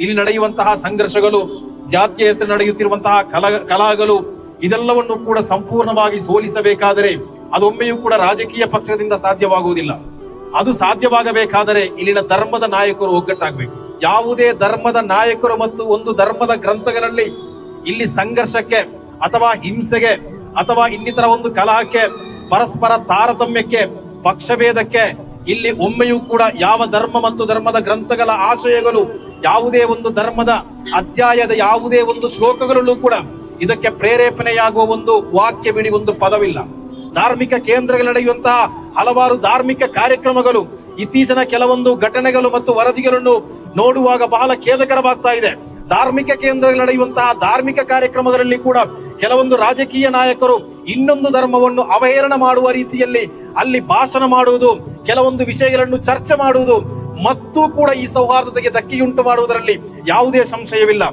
ಇಲ್ಲಿ ನಡೆಯುವಂತಹ ಸಂಘರ್ಷಗಳು, ಜಾತಿಯ ಹೆಸರು ನಡೆಯುತ್ತಿರುವಂತಹ ಕಲ, ಕಲಾಗಳು, ಇದೆಲ್ಲವನ್ನು ಕೂಡ ಸಂಪೂರ್ಣವಾಗಿ ಸೋಲಿಸಬೇಕಾದರೆ ಅದೊಮ್ಮೆಯೂ ಕೂಡ ರಾಜಕೀಯ ಪಕ್ಷದಿಂದ ಸಾಧ್ಯವಾಗುವುದಿಲ್ಲ. ಅದು ಸಾಧ್ಯವಾಗಬೇಕಾದರೆ ಇಲ್ಲಿನ ಧರ್ಮದ ನಾಯಕರು ಒಗ್ಗಟ್ಟಾಗಬೇಕು. ಯಾವುದೇ ಧರ್ಮದ ನಾಯಕರು ಮತ್ತು ಒಂದು ಧರ್ಮದ ಗ್ರಂಥಗಳಲ್ಲಿ ಇಲ್ಲಿ ಸಂಘರ್ಷಕ್ಕೆ ಅಥವಾ ಹಿಂಸೆಗೆ ಅಥವಾ ಇನ್ನಿತರ ಒಂದು ಕಲಹಕ್ಕೆ, ಪರಸ್ಪರ ತಾರತಮ್ಯಕ್ಕೆ, ಪಕ್ಷಭೇದಕ್ಕೆ ಇಲ್ಲಿ ಒಮ್ಮೆಯೂ ಕೂಡ ಯಾವ ಧರ್ಮ ಮತ್ತು ಧರ್ಮದ ಗ್ರಂಥಗಳ ಆಶಯಗಳು ಯಾವುದೇ ಒಂದು ಧರ್ಮದ ಅಧ್ಯಾಯದ ಯಾವುದೇ ಒಂದು ಶ್ಲೋಕಗಳಲ್ಲೂ ಕೂಡ ಇದಕ್ಕೆ ಪ್ರೇರೇಪಣೆಯಾಗುವ ಒಂದು ವಾಕ್ಯ ಬಿಡಿ ಒಂದು ಪದವಿಲ್ಲ. ಧಾರ್ಮಿಕ ಕೇಂದ್ರಗಳು ನಡೆಯುವಂತಹ ಹಲವಾರು ಧಾರ್ಮಿಕ ಕಾರ್ಯಕ್ರಮಗಳು ಇತ್ತೀಚಿನ ಕೆಲವೊಂದು ಘಟನೆಗಳು ಮತ್ತು ವರದಿಗಳನ್ನು ನೋಡುವಾಗ ಬಹಳ ಖೇದಕರವಾಗ್ತಾ ಇದೆ. ಧಾರ್ಮಿಕ ಕೇಂದ್ರಗಳು ನಡೆಯುವಂತಹ ಧಾರ್ಮಿಕ ಕಾರ್ಯಕ್ರಮಗಳಲ್ಲಿ ಕೂಡ ಕೆಲವೊಂದು ರಾಜಕೀಯ ನಾಯಕರು ಇನ್ನೊಂದು ಧರ್ಮವನ್ನು ಅವಹೇಳನ ಮಾಡುವ ರೀತಿಯಲ್ಲಿ ಅಲ್ಲಿ ಭಾಷಣ ಮಾಡುವುದು, ಕೆಲವೊಂದು ವಿಷಯಗಳನ್ನು ಚರ್ಚೆ ಮಾಡುವುದು ಮತ್ತು ಕೂಡ ಈ ಸೌಹಾರ್ದತೆಗೆ ಧಕ್ಕೆಯುಂಟು ಮಾಡುವುದರಲ್ಲಿ ಯಾವುದೇ ಸಂಶಯವಿಲ್ಲ.